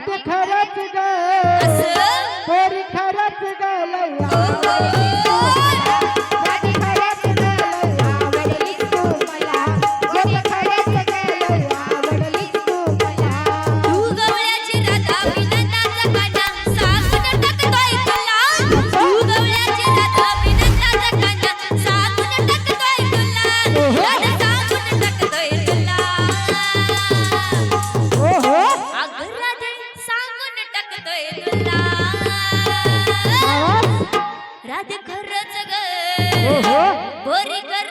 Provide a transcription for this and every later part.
Pablo Cody. Radhe खरच ग गोरी कर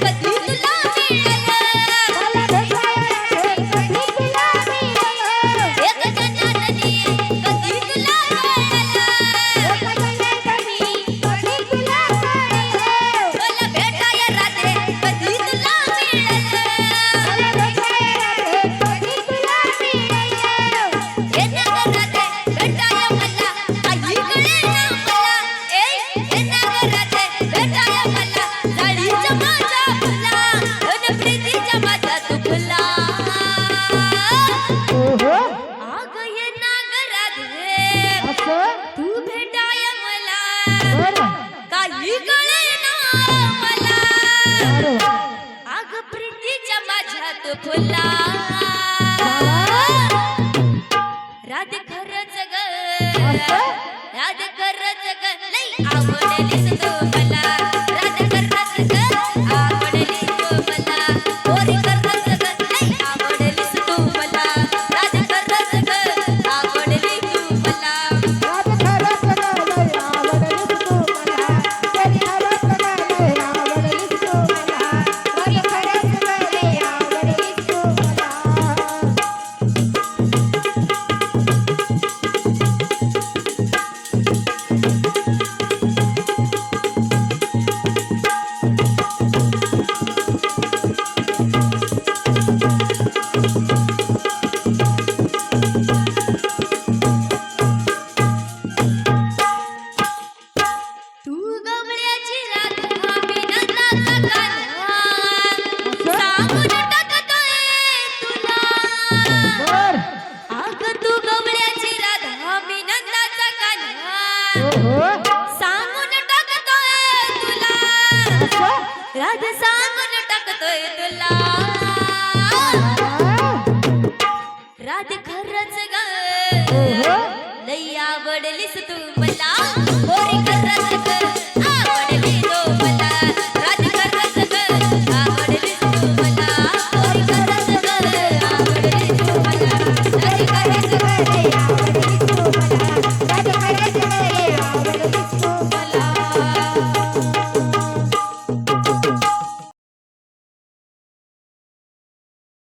but ফুলা राधा सांगून टाकतोय तुला. राधा खरच ग. लई आवडलीस तू मला.